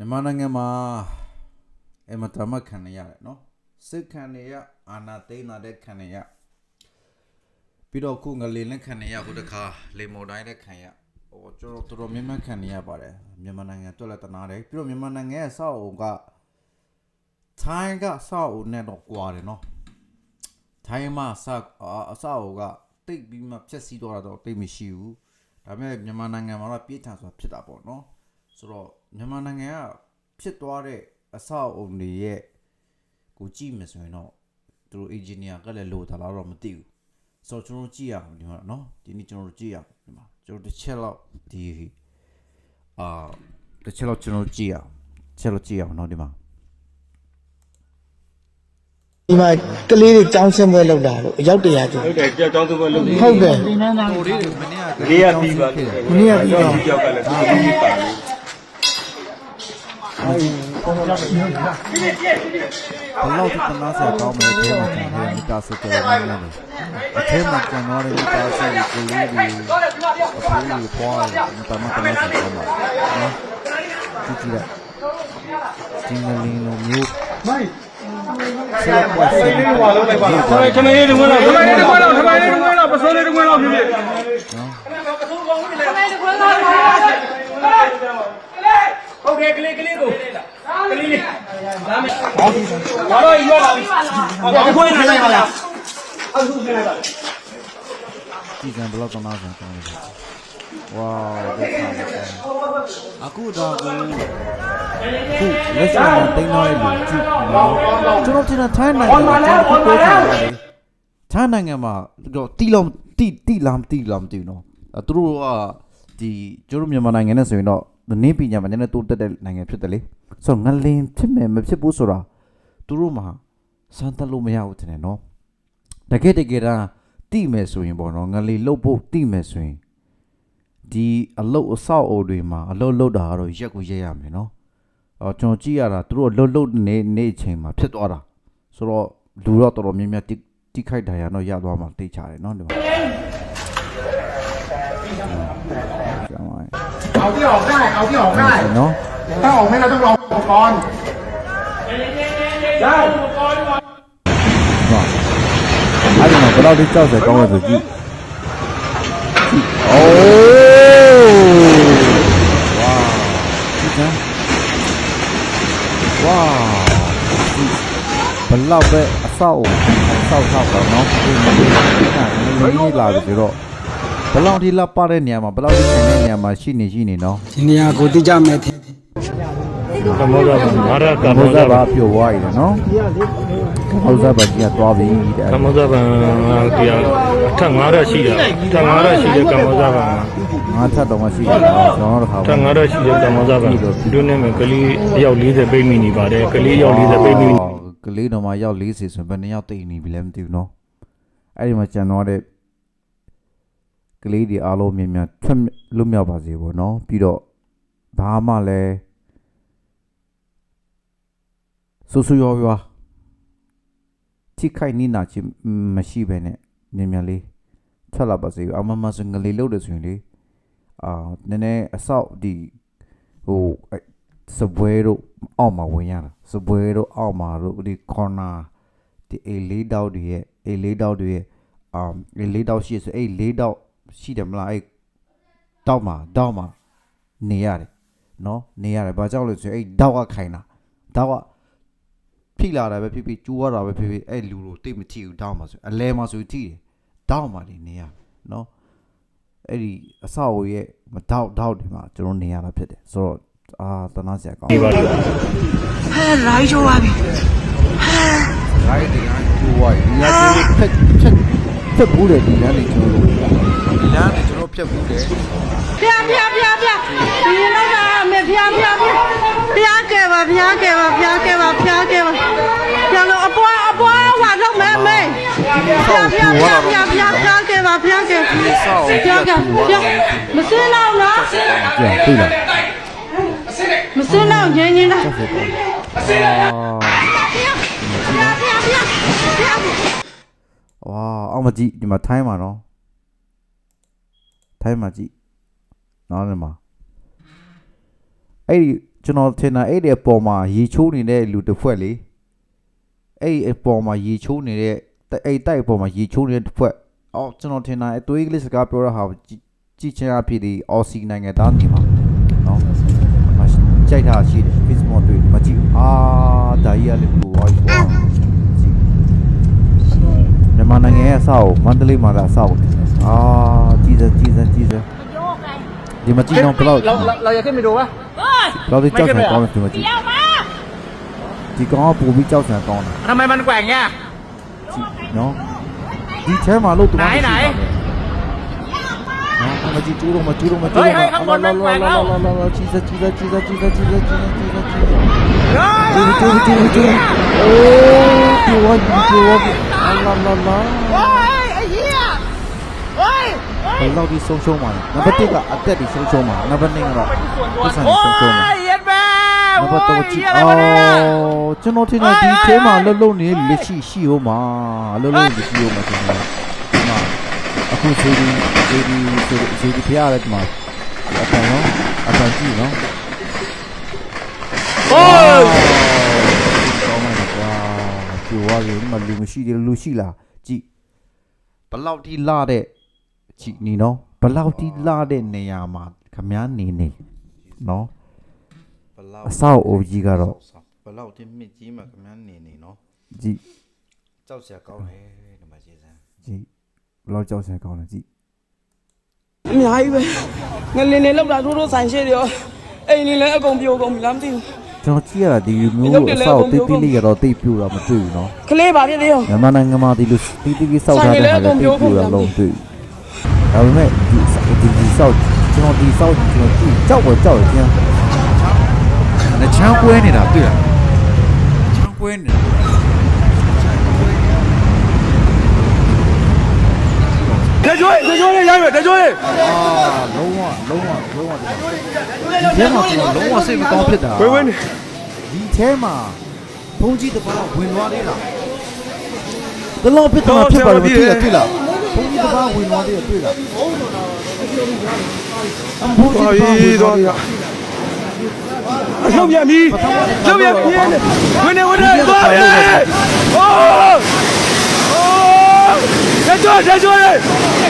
မြန်မာနိုင်ငံမှာအမတမခံနေရတယ်နော်စစ်ခံနေရအာနာသိန်းလာတဲ့ခံနေရပြီးတော့ခုငလေနဲ့ခံနေရဟိုတခါလေမော်တိုင်းနဲ့ခံရဟိုကျွန်တော်တော်တော်များများခံနေရပါတယ်မြန်မာနိုင်ငံတွက်လက်တနာတယ်ပြီးတော့မြန်မာနိုင်ငံရဲ့ဆောက်အုံကထိုင်းကဆောက်အုံနဲ့တော့ကွာတယ်နော်ထိုင်းမှာဆောက်အဆောက်အုံကတိတ်ပြီးမှဖြက်စီးတော့တာတော့တိတ်မရှိဘူးဒါပေမဲ့မြန်မာနိုင်ငံမှာတော့ပြည်ထန်ဆိုတာဖြစ်တာပေါ့နော်ဆိုတော့ မြန်မာနိုင်ငံကဖြစ်သွားတဲ့အဆောက်အုံတွေရဲ့ကိုကြည့်မယ်ဆိုရင်တော့သူတို့ engineer ကလည်းလိုတာလားတော့မသိဘူးဆိုတော့ကျွန်တော်တို့ကြည့်ရအောင်ဒီမှာနော်ဒီနေ့ကျွန်တော်တို့ကြည့်ရအောင်ဒီမှာကျွန်တော်တစ်ချက်လောက်ဒီအာတစ်ချက်လောက်ကျွန်တော်တို့ကြည့်ရအောင်တစ်ချက်လောက်ကြည့်ရအောင်နော်ဒီမှာဒီမှာကလေးတွေចောင်းဆင်းပွဲလောက်တာလို့အရောက်တရာကျော်ဟုတ်တယ်ကြောက်ကြောင်းသူပဲလုပ်နေဟုတ်တယ်ဟိုလေးတွေမနေ့ကလေးရပြီးပါဖြစ်တယ်မနေ့ကပြီးတော့ကြောက်ကလည်းသူ့ကိုပါလေ ဘလောက်ဒီတနာဆရာကောင်းမယ်အဲမှာကျွန်တော်မိသားစုတော်တော်များများတယ်အဲမှာကျွန်တော်ရဲ့မိသားစုကိုလေးတွေအဖိုးတွေပွားတယ်မိသားမတနာဆရာကောင်းပါနော်ကြည့်ကြည့်လိုက်ဒီငလင်းလိုမျိုးမိုက်ဆရာပွားစင်တယ်ဟွာလုံးလိုက်ပါလားခမရေးတငွေးတော့ခမရေးတငွေးတော့ခမရေးတငွေးတော့ပစိုးလေးတငွေးတော့ဖြစ်ဖြစ်ဟုတ် ကဲ့ကလေးကလေးကိုကလေးလေးဘာလို့ရွာလာဘာခွေးနေလိုက်ပါလားအခုနေလိုက်ပါကြည့်ကြဘလောက်တနာဆရာကောင်းလဲဝါဒုက္ခပဲအခုတော့ကိုခုလက်ရှိမှာတင်းထားတဲ့လူကြည့်နော်ကျွန်တော်တင်ထိုင်းနိုင်ငံမှာကျွန်တော်ပြောချင်တာလေထိုင်းနိုင်ငံမှာတော့တီလောင်တီတီလာမတီလာမတီနော်အဲသူတို့ကဒီကျွန်တော်မြန်မာနိုင်ငံနဲ့ဆိုရင်တော့ နေ့ပညာမှာနည်းနည်းတိုးတက်တဲ့နိုင်ငံဖြစ်တယ်လေဆိုတော့ငလင်ဖြစ်မယ်မဖြစ်ဘူးဆိုတာသူတို့မှာစမ်းသပ်လို့မရဘူးတင်တယ်နော်တကယ်တကယ်တမ်းတိမယ်ဆိုရင်ပေါ့နော်ငလီလှုပ်ဖို့တိမယ်ဆိုရင်ဒီအလုတ်အဆောက်အုံတွေမှာအလုတ်လုတ်တာကတော့ရက်ကိုရက်ရမယ်နော်အော်ကျွန်တော်ကြည့်ရတာသူတို့လှုပ်လှုပ်နေနေချိန်မှာဖြစ်သွားတာဆိုတော့လူတော့တော်တော်များများတိခိုက်တာရတော့ရသွားမှာတိတ်ချတယ်နော်ဒီမှာ เอาที่ออกได้เอาที่ออกได้เนาะถ้าออกไม่เราต้องรออุปกรณ์ได้阿里呢？不到底叫谁帮我手机？哦，哇，这啥？哇，本老贝少少少少，喏，你你哪个你哪个知道？ ဘယ်လောက်ထိလပ်ပတဲ့နေရာမှာဘယ်လောက်ထိဆိုင်တဲ့နေရာမှာရှိနေရှိနေနော်ဒီနေရာကိုတိကျမယ်ထင်ကမောဇာဘာရကမောဇာဘာပြောဝိုင်းတယ်နော်ကမောဇာဘာကြီးကသွားပြီတဲ့ကမောဇာဘာတရားအထက်9ရက်ရှိတာအထက်9ရက်ရှိတဲ့ကမောဇာဘာငါထပ်တော့မရှိဘူးကျွန်တော်တို့ခါဘူးငါတော့ရှိတယ်ကမောဇာဘာဒုနေမှာကလေးအယောက်40ပြိမိနေပါတယ်ကလေးအယောက်40ပြိမိကလေးတော့မှအယောက်40ဆိုဘယ်နှယောက်တိတ်နေပြီလဲမသိဘူးနော်အဲ့ဒီမှာကျန်သွားတဲ့ ကလေးတွေအားလုံးမြင်မြန်ထွက်လွတ်မြောက်ပါစေပေါ့နော်ပြီးတော့ဘာမှလည်းဆူဆူရောရွာထိခိုက်နေနာချင်မရှိပဲနဲ့မြင်မြန်လေးထွက်လာပါစေအမမစငလေးလို့တယ်ဆိုရင်လေအာနည်းနည်းအဆောက်ဒီဟိုအဲ့စပွဲတို့အောက်မှာဝင်ရတာစပွဲတို့အောက်မှာတို့ဒီ corner ဒီအေးလေးတောက်တွေရဲ့အေးလေးတောက်တွေရဲ့အာအေးလေးတောက်ရှိဆိုအဲ့လေးတောက် ရှိတယ်မလားအဲ့တောက်မှာတောက်မှာနေရတယ်နော်နေရတယ်ဘာကြောင့်လဲဆိုရင်အဲ့တောက်ကခိုင်တာတောက်ကဖိလာတာပဲဖြစ်ဖြစ်ကျိုးရတာပဲဖြစ်ဖြစ်အဲ့လူကိုတိတ်မထိဘူးတောက်မှာဆိုအလဲမှာဆိုထိတယ်တောက်မှာနေနေရနော်အဲ့ဒီအဆောက်အဦရဲ့မတောက်တောက်တွေမှာကျွန်တော်နေရတာဖြစ်တယ်ဆိုတော့အာတနာစရာကောင်းဒီပါလိဟဲလာရီချိုးပါပြီရိုက်ဒီကကျိုးဝိုင်းဒီကကျိုးဖက်ဖက်ဖက်ဘူးတယ်ဒီလမ်းနေကျိုးလို့ ဒီလမ်းနေကျွန်တော်ဖက်ဘူးတယ်ဖျားဖျားဖျားဖျားဒီလောက်ကမေဖျားဖျားဖျားဖျားကဲပါဖျားကဲပါဖျားကဲပါဖျားကဲပါဖျားလို့အပွားအပွားဝါတော့မဲမဲဖျားဖျားဖျားဖျားဖျားဖျားကဲပါဖျားကဲဖျားကဲဖျားမစင်းတော့နော်ပြန်ပြီလားမစင်းတော့ငင်းငင်းလားဆက်ဆက်ကောင်းအာဖျားဖျားဖျားဖျားဖျားဝါအောင်မကြည့်ဒီမှာထိုင်းမှာနော် ထိုင်းမှာကြည့်နော်ဒီမှာအဲ့ဒီကျွန်တော်ထင်တာအဲ့ဒီအပေါ်မှာရေချိုးနေတဲ့လူတစ်ဖွဲ့လေအဲ့အပေါ်မှာရေချိုးနေတဲ့အဲ့တိုက်အပေါ်မှာရေချိုးနေတဲ့တစ်ဖွဲ့အော်ကျွန်တော်ထင်တာအသွေးကလေးစကားပြောရဟာကြည့်ကြည့်ချင်အဖြစ်ဒီအော်စီနိုင်ငံသားနေမှာနော်မကြိုက်တာရှိတယ် Facebook တွေ့ဒီမှာကြည့်အာဒါကြီးကလည်းပူသွားပြီပေါ့ကြည့် မြန်မာနိုင်ငံရဲ့အဆောက်မန္တလေးမှာလည်းအဆောက်အာကြည့်စမ်းကြည့်စမ်းကြည့်စမ်းဒီမှာကြည့်တော့ဘယ်လောက် เราเราเราจะขึ้นไปดูปะ ဘယ်လောက်ကြောက်ဆန်ကောင်းလဲဒီမှာကြည့်ဒီကောင်ကပူပြီးကြောက်ဆန်ကောင်းတယ် ทำไมมันแกว่งเนี่ย ကြည့်နော်ဒီထဲမှာလို့သူက ไหนไหน နော်မကြည့်ကျူးတော့မကျူးတော့မကျူး เฮ้ย တော့ เฮ้ยข้างบนมันแกว่งแล้ว ကြည့်စကြည့်စကြည့်စကြည့်စကြည့်စကြည့်စကြည့်စကြည့် เฮ้ย ကျူးကျူးကျူးကျူးအိုးပြဝတ်ပြ မမမဝိုင်းအရေးอ่ะဝိုင်းဘယ်လောက်ဒီဆုံးရှုံးမှာလဲနံပါတ်1ကအသက်ဒီဆုံးရှုံးမှာနံပါတ်2ကတော့ပတ်စံဆုံးရှုံးမှာရက်ပဲနံပါတ်3ကြည့်အော်ကျွန်တော်ထင်တယ်ဒီထဲမှာလှုပ်လှုပ်နေလက်ရှိရှိဦးမှာလှုပ်လှုပ်ရှိဦးမှာကျွန်တော်ဒီမှာအခုဇေဒီဇေဒီဇေဒီဖျားရတယ်ဒီမှာအတန်ရောအတန်ကြည့်နော် ကျိုးသွားပြီမလူမရှိတယ်လူရှိလားကြည့်ဘလောက်ထိလာတဲ့ကြည့်နီနော်ဘလောက်ထိလာတဲ့နေရာမှာခမည်းနေနေနော်အဆောက်အဦကြီးကတော့ဘလောက်တင်မြင့်ကြီးမှခမန်းနေနေနော်ကြည့်ကြောက်စရာကောင်းတယ်ဒီမှာကျေစံကြည့်ဘလောက်ကြောက်စရာကောင်းလဲကြည့်အများကြီးပဲငလင်းနေလောက်တာထိုးထိုးဆိုင်ရှိတယ်ရောအိမ်နေလည်းအကုန်ပြိုကုန်ပြီလားမသိဘူး ကျွန်တော်ကြည့်ရတာဒီမျိုးအဆောက်တိတ်တိတ်လေးကတော့တိတ်ပြူတာမတွေ့ဘူးနော်ကလေးပါဖြစ်သေးရောမြန်မာနိုင်ငံမှာဒီလိုတိတ်တိတ်လေးစောက်ထားတဲ့ဟာလည်းတိတ်ပြူတာလုံးတွေ့ဒါပေမဲ့ဒီဒီဒီစောက်ကျွန်တော်ဒီစောက်ကျွန်တော်ကြည့်ကြောက်တော့ကြောက်ရကျန်နှချမ်းကွဲနေတာတွေ့လားချမ်းကွဲနေတာ ချိုးတချိုးလေးရိုက်မယ်တချိုးလေးအာလုံးဝလုံးဝလုံးဝဒီထဲမှာကျွန်တော်လုံးဝစိတ်မကောင်းဖြစ်တာဝင်းဝင်းဒီထဲမှာဘုံကြီးတပါးဝင်သွားသေးတာဘယ်လောက်ဖြစ်တာဖြစ်ပါလို့တွေ့ရတွေ့လားဘုံကြီးတပါးဝင်သွားသေးရတွေ့လားအဘိုးကြီးတော်ရလုံးပြန်ပြီလုံးပြန်ပြင်းဝင်နေဝင်နေသွားပြီဟိုး ¡Dentro, dentro!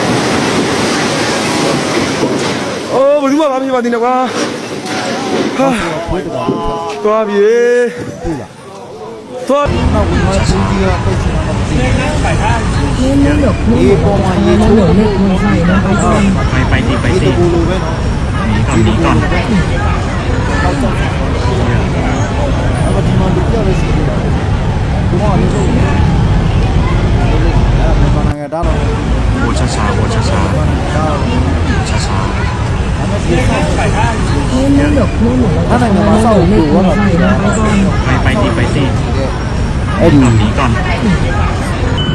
အိုးဘယ်သူမှမဖြစ်ပါသေးနဲ့ကွာဟာသွားပြီသွားတော့ဝင်မချင်းကြီးကပိတ်ချင်တာမသိဘူးနင်းလို့ဒီပေါ်မှာရေချိုးလို့လည်းကိုယ်ဆိုင်နေပါဘူး။ไปไปดีไปดีกูรู้เว้ยนี่ก่อนนี่ก่อนเอามาดีมันดูเยอะเลยสิกูว่านี่ก็แล้วมันก็นั่งได้แล้วโหช้าๆโหช้าๆช้าๆ ถ้าในมาเศร้าคือว่าแบบไปไปดีไปสิไอ้ดีก่อน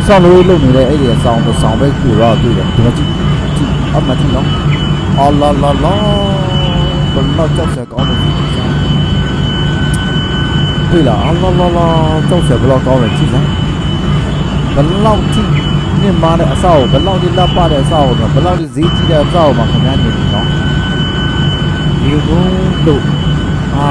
စောင်းလို့လုပ်နေတဲ့အဲ့ဒီအဆောင်ကိုဆောင်ပဲကြည့်တော့ကြည့်တယ်ဒီမှာကြည့်ကြည့်အမှတ်ကြည့်နော်အော်လာလာလာဘယ်မှာကြောက်စရာကောင်းလဲတွေ့လားအော်လာလာလာကြောက်စရာဘယ်လောက်ကောင်းလဲကြည့်စမ်းဘယ်လောက်ကြည့်မြင်မာတဲ့အဆောက်ဘယ်လောက်ဒီလက်ပတဲ့အဆောက်ဘယ်လောက်ဒီဈေးကြီးတဲ့အဆောက်မှာခင်ဗျားနေ ကုန်းလို့အာ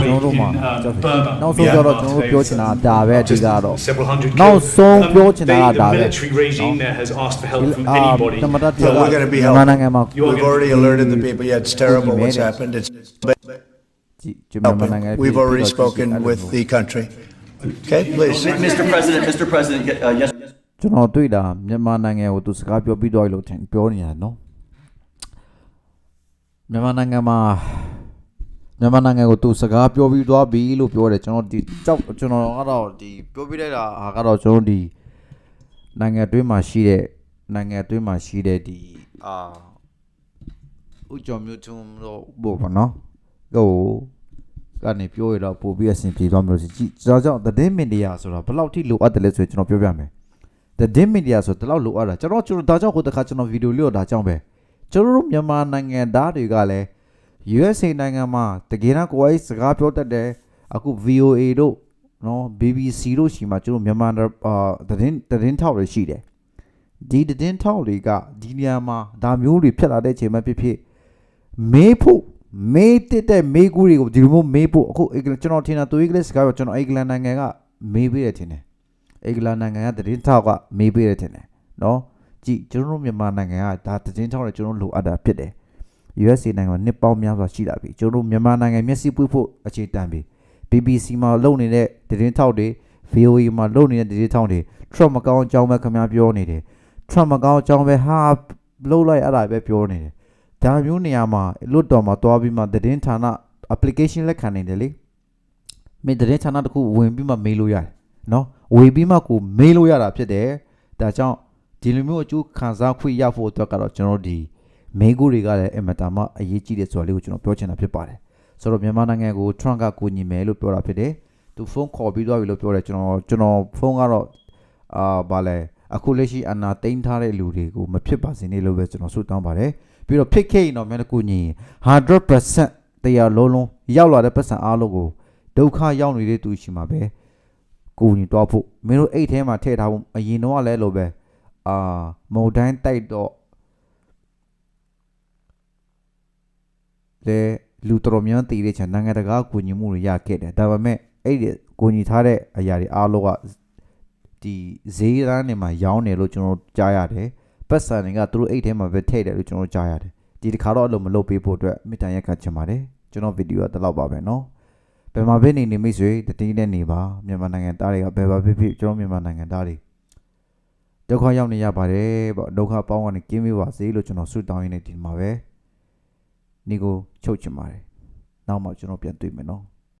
ကျွန်တော်တို့မှာကြောက်တယ်နောက်ဆုံးကြတော့ကျွန်တော်တို့ပြောချင်တာဒါပဲအဓိကတော့ Several hundred နောက် killed. ဆုံး Um, ပြောချင်တာက they- ဒါ the ပဲ military regime there has asked for help from အာ anybody. တမတတရ Well, we're gonna be မြန်မာနိုင်ငံမှာ You are We've already alerted the people. Yeah, it's terrible what's happened. It's ကြည့်ကျွန်တော်မြန်မာနိုင်ငံ We've already spoken with the country. Okay, please. Mr. President, Mr. President, uh, yes. ကျွန်တော်တွေ့တာမြန်မာနိုင်ငံကိုသူစကားပြောပြီးတော့လို့ထင်ပြောနေတာနော် မြန်မာနိုင်ငံမှာမြန်မာနိုင်ငံကိုသူစကားပြောပြီးသွားပြီလို့ပြောတယ်ကျွန်တော်ဒီကြောက်ကျွန်တော်ကတော့ဒီပြောပြလိုက်တာဟာကတော့ကျွန်တော်ဒီနိုင်ငံအတွင်းမှာရှိတဲ့နိုင်ငံအတွင်းမှာရှိတဲ့ဒီအာဥကြုံမျိုးချုံတော့ဘောပါနော်ဟိုကနေပြောရတော့ပို့ပြီးအဆင်ပြေသွားမလို့စီကြည့်ဒါကြောင့်သတင်းမီဒီယာဆိုတာဘယ်လောက်ထိလိုအပ်တယ်လဲဆိုရင်ကျွန်တော်ပြောပြမယ် the dim media ဆိုတလောက်လိုအပ်တာကျွန်တော်ကျွန်တော်ဒါကြောင့်ဟိုတခါကျွန်တော်ဗီဒီယိုလေးတော့ဒါကြောင့်ပဲ ကျွန်တော်တို့မြန်မာနိုင်ငံသားတွေကလည်း USA နိုင်ငံမှာတကယ်တော့ကိုယ်ရေးစကားပြောတတ်တယ်အခု VOA တို့နော် BBC တို့ရှိမှကျွန်တော်မြန်မာအာသတင်းသတင်းထောက်တွေရှိတယ်ဒီသတင်းထောက်တွေကဒီနေရာမှာဒါမျိုးတွေဖြစ်လာတဲ့အချိန်မှဖြစ်ဖြစ်မေးဖို့မေးတစ်တဲ့မေးကူးတွေကိုဒီလိုမျိုးမေးဖို့အခုအင်္ဂလန်ကျွန်တော်ထင်တာသူအင်္ဂလိပ်စကားပြောကျွန်တော်အင်္ဂလန်နိုင်ငံကမေးပေးတယ်ထင်တယ်အင်္ဂလန်နိုင်ငံကသတင်းထောက်ကမေးပေးတယ်ထင်တယ်နော် ကြည့်ကျွန်တော်တို့မြန်မာနိုင်ငံကဒါသတင်းထောက်တွေကျွန်တော်တို့လိုအပ်တာဖြစ်တယ် USA နိုင်ငံမှာနှစ်ပေါင်းများစွာရှိလာပြီကျွန်တော်တို့မြန်မာနိုင်ငံမျက်စိပွေးဖို့အခြေတန်ပြီ BBC မှာလုပ်နေတဲ့သတင်းထောက်တွေ VOA မှာလုပ်နေတဲ့သတင်းထောက်တွေ Trump မကောင်းအကြောင်းပဲခင်ဗျားပြောနေတယ် Trump မကောင်းအကြောင်းပဲဟာလုပ်လိုက်အဲ့ဒါပဲပြောနေတယ်ဒါမျိုးနေရာမှာလွတ်တော်မှာတွားပြီးမှသတင်းဌာန application လက်ခံနေတယ်လေမင်းသတင်းဌာနတစ်ခုဝင်ပြီးမှမေးလို့ရတယ်နော်ဝေပြီးမှကိုမေးလို့ရတာဖြစ်တယ်ဒါကြောင့် ဒီလိုမျိုးအကျိုးခံစားခွင့်ရဖို့အတွက်ကတော့ကျွန်တော်တို့ဒီမေးခွန်းတွေကလည်းအင်မတန်မှအရေးကြီးတယ်ဆိုတာလေးကိုကျွန်တော်ပြောချင်တာဖြစ်ပါတယ်ဆိုတော့မြန်မာနိုင်ငံကို Trump ကကိုညီမယ်လို့ပြောတာဖြစ်တယ်သူဖုန်းခေါ်ပြီးသွားပြီလို့ပြောတယ်ကျွန်တော်ကျွန်တော်ဖုန်းကတော့အာဗာလဲအခုလက်ရှိအနာတိန်ထားတဲ့လူတွေကိုမဖြစ်ပါစေနဲ့လို့ပဲကျွန်တော်ဆုတောင်းပါတယ်ပြီးတော့ဖြစ်ခဲ့ရင်တော့မြန်တကူညီ100%တရားလုံးလုံးရောက်လာတဲ့ပတ်စံအားလုံးကိုဒုက္ခရောက်နေတဲ့သူရှိမှာပဲကိုညီတော့ဖို့မင်းတို့အိတ်ထဲမှာထည့်ထားဖို့အရင်တော့လည်းလို့ပဲ အာမုန်တိုင်းတိုက်တော့ လေလူတော်တော်များများတည်တဲ့ချာနိုင်ငံတကာကူညီမှုတွေရခဲ့တယ်ဒါပေမဲ့အဲ့ဒီကူညီထားတဲ့အရာတွေအားလုံးကဒီဈေးရန်တွေမှာရောင်းတယ်လို့ကျွန်တော်တို့ကြားရတယ်ပတ်စံတွေကသူတို့အိတ်ထဲမှာပဲထည့်တယ်လို့ကျွန်တော်တို့ကြားရတယ်ဒီတစ်ခါတော့အဲ့လိုမလုပ်ပေးဖို့အတွက်မိတ္တန်ရက်ခတ်ချင်ပါတယ်ကျွန်တော်ဗီဒီယိုကတလောက်ပါပဲเนาะဘယ်မှာပဲနေနေမိတ်ဆွေတတိနဲ့နေပါမြန်မာနိုင်ငံသားတွေကဘယ်ပါဖြစ်ဖြစ်ကျွန်တော်မြန်မာနိုင်ငံသားတွေ ဒုက္ခရောက်နေရပါတယ်ပေါ့ဒုက္ခပေါင်းကနေကင်းမေးပါစေလို့ကျွန်တော်ဆုတောင်းရင်းနေဒီမှာပဲနေကိုချုပ်ချင်ပါတယ်နောက်မှကျွန်တော်ပြန်တွေ့မယ်နော်